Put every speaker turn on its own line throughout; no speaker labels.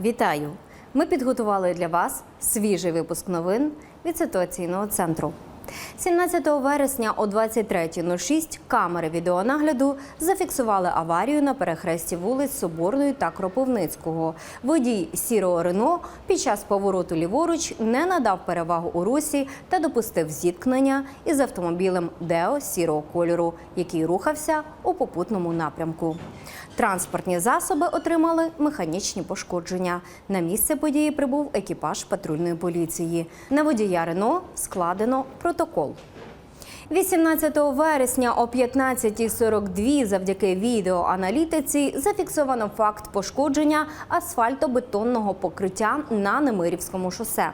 Вітаю! Ми підготували для вас свіжий випуск новин від ситуаційного центру. 17 вересня о 23.06 камери відеонагляду зафіксували аварію на перехресті вулиць Соборної та Кропивницького. Водій сірого Рено під час повороту ліворуч не надав перевагу у русі та допустив зіткнення із автомобілем Део сірого кольору, який рухався у попутному напрямку. Транспортні засоби отримали механічні пошкодження. На місце події прибув екіпаж патрульної поліції. На водія Рено складено протокол. 18 вересня о 15.42 завдяки відеоаналітиці зафіксовано факт пошкодження асфальтобетонного покриття на Немирівському шосе.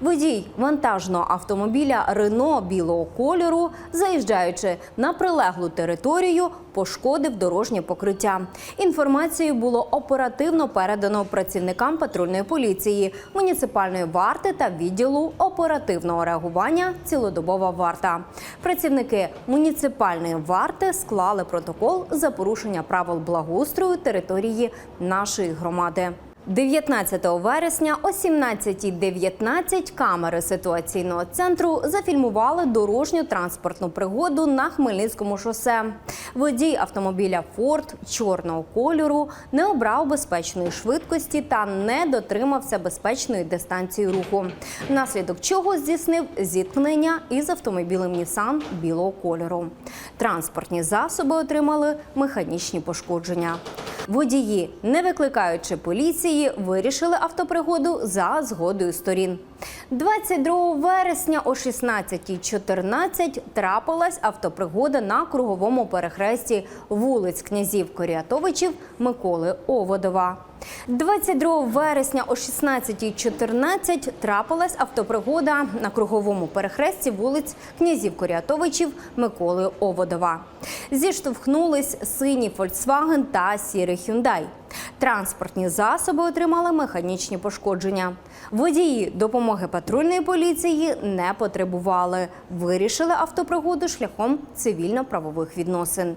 Водій вантажного автомобіля Рено білого кольору, заїжджаючи на прилеглу територію, пошкодив дорожнє покриття. Інформацію було оперативно передано працівникам патрульної поліції, муніципальної варти та відділу оперативного реагування цілодобова варта. Працівники муніципальної варти склали протокол за порушення правил благоустрою території нашої громади. 19 вересня о 17.19 камери ситуаційного центру зафільмували дорожню транспортну пригоду на Хмельницькому шосе. Водій автомобіля Форд чорного кольору не обрав безпечної швидкості та не дотримався безпечної дистанції руху, внаслідок чого здійснив зіткнення із автомобілем Нісан білого кольору. Транспортні засоби отримали механічні пошкодження. Водії, не викликаючи поліції, вирішили автопригоду за згодою сторін. 22 вересня о 16.14 трапилась автопригода на круговому перехресті вулиць князів Коріатовичів Миколи Оводова. 22 вересня о 16.14 трапилась автопригода на круговому перехресті вулиць князів Коріатовичів Миколи Оводова. Зіштовхнулись синій Volkswagen та сірий Hyundai. Транспортні засоби отримали механічні пошкодження. Водії допомоги патрульної поліції не потребували. Вирішили автопригоду шляхом цивільно-правових відносин.